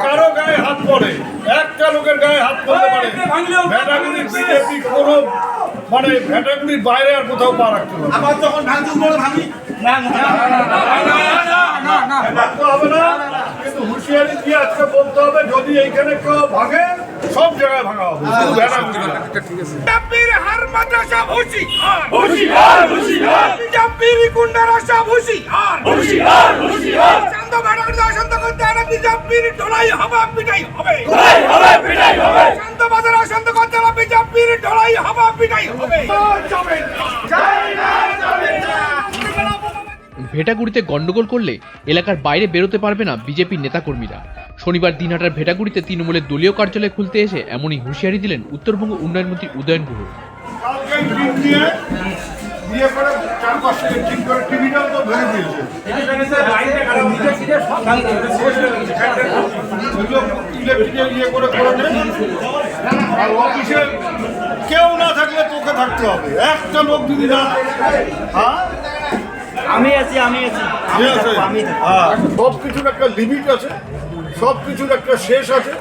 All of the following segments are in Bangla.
কারও গায়ে হাত পড়ে একটা লোকের গায়ে হাত পড়তে পারে ভ্যাটাগুলির বিজেপি কোনো মানে ভ্যাটাগুলির বাইরে আর কোথাও পা রাখতে পারে আবার যখন ভাঙচুর করে ভাঙি না না রাখতে হবে না কিন্তু হুঁশিয়ারি দিয়ে আজকে বলতে হবে যদি এইখানে কেউ ভাগে সব জায়গায় ভাঙা হবে না। ঠিক আছে হার মাদ্রাসা হুঁশিয়ার হুঁশিয়ার হুঁশিয়ার বিজেপির গুন্ডারা সব হুঁশিয়ার হুঁশিয়ার হুঁশিয়ার শান্ত বাড়ার শান্ত করতে হবে বিজেপির ঢোলাই হবে পিটাই হবে। ঢোলাই হবে পিটাই হবে। শান্ত বাজার শান্ত করতে হবে বিজেপির ঢোলাই হবে পিটাই হবে। যাবে না যাবে না যাবে না ভেটাগুড়িতে গন্ডগোল করলে এলাকার বাইরে বেরোতে পারবে না বিজেপির নেতাকর্মীরা। শনিবার দিনহাটার ভেটাগুড়িতে তৃণমূলের দলীয় কার্যালয় খুলতে এসে এমনই হুঁশিয়ারি দিলেন উত্তরবঙ্গ উন্নয়ন মন্ত্রী উদয়ন গুহ। বিয়ে করে চার পাঁচ থেকে করে টিভিটাও তো ভেঙে দিয়েছে। ইয়ে করে আর অফিসে কেউ না থাকলে তোকে থাকতে হবে। একটা লোক যদি না হ্যাঁ? আমি আছি আছি। হ্যাঁ। সব কিছুর একটা লিমিট আছে সব কিছুর একটা শেষ আছে।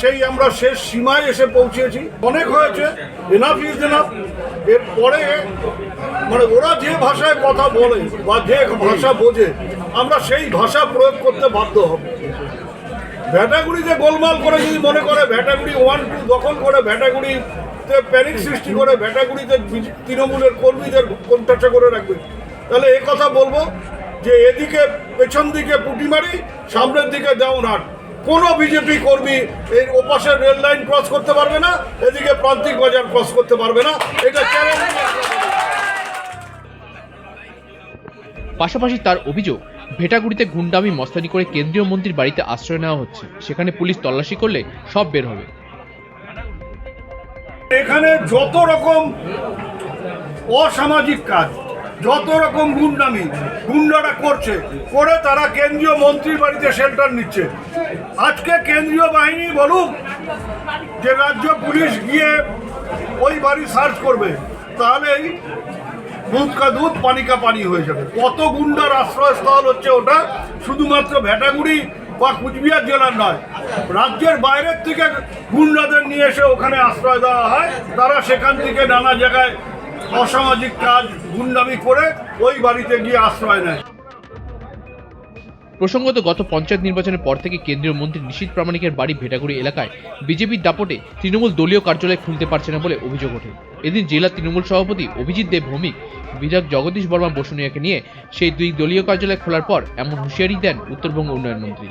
সেই আমরা শেষ সীমায় এসে পৌঁছেছি। অনেক হয়েছে এনাফ ইজ এনাফ এরপরে মানে ওরা যে ভাষায় কথা বলে বা যে ভাষা বোঝে আমরা সেই ভাষা প্রয়োগ করতে বাধ্য হব। ভ্যাটাগুড়িতে গোলমাল করে যদি মনে করে ভ্যাটাগুড়ি ওয়ান টু দখল করে ভ্যাটাগুড়িতে প্যানিক সৃষ্টি করে ভ্যাটাগুড়িতে তৃণমূলের কর্মীদের কণ্ঠাসা করে রাখবে। তাহলে এ কথা বলব যে এদিকে, পেছন দিকে পুটি মারি সামনের দিকে দেওয়ান হাট কোনো বিজেপি কর্মী এই ওপাশের রেল লাইন ক্রস করতে পারবে না, এদিকে প্রান্তিক বাজার ক্রস করতে পারবে না। এটা চ্যালেঞ্জ পাশাপাশি তার অভিযোগ ভেটাগুড়িতে গুন্ডামি, মস্তানি করে কেন্দ্রীয় মন্ত্রীর বাড়িতে আশ্রয় নেওয়া হচ্ছে। সেখানে পুলিশ তল্লাশি করলে সব বের হবে। এখানে যত রকম অসামাজিক কাজ, যত রকম গুন্ডামি, গুন্ডারা করছে, করে তারা কেন্দ্রীয় মন্ত্রীর বাড়িতে শেল্টার নিচ্ছে। আজকে কেন্দ্রীয় বাহিনী বলুক যে রাজ্য পুলিশ গিয়ে ওই বাড়ি সার্চ করবে, তাহলেই দুধ দুধ, পানি কা পানি হয়ে যাবে। কত গুন্ডার আশ্রয়স্থল হচ্ছে ওটা? শুধুমাত্র ভেটাগুড়ি বা কুচবিহার জেলার নয়, রাজ্যের বাইরের থেকে গুন্ডাদের নিয়ে এসে ওখানে আশ্রয় দেওয়া হয়। তারা সেখান থেকে নানা জায়গায় অসামাজিক কাজ, গুন্ডামি করে ওই বাড়িতে গিয়ে আশ্রয় নেয়। প্রসঙ্গত গত পঞ্চায়েত নির্বাচনের পর থেকে কেন্দ্রীয় মন্ত্রী নিশীত প্রামাণিকের বাড়ি ভেটাগুড়ি এলাকায় বিজেপির দাপটে তৃণমূল দলীয় কার্যালয় খুলতে পারছে না বলে অভিযোগ ওঠে। এদিন জেলা তৃণমূল সভাপতি অভিজিৎ দেব ভৌমিক বিধায়ক জগদীশ বর্মা বসুনিয়াকে নিয়ে সেই দুই দলীয় কার্যালয় খোলার পর এমন হুঁশিয়ারি দেন উত্তরবঙ্গ উন্নয়ন মন্ত্রী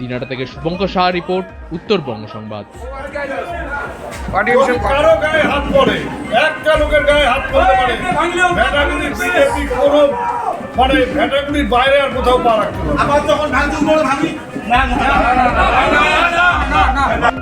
দিনাটা থেকে শুভঙ্কর শাহ রিপোর্ট উত্তরবঙ্গ সংবাদ পার্টি যদি অফিসের কারও গায়ে হাত পড়ে একটা লোকের গায়ে হাত পড়তে পারে ভ্যাটাগুলির বিজেপি কোনো মানে ভ্যাটাগুলির বাইরে আর কোথাও পা রাখতে পারে না। আবার যখন ভাঙচুর করে ভাঙি না না সংগ্রাম সংগ্রাম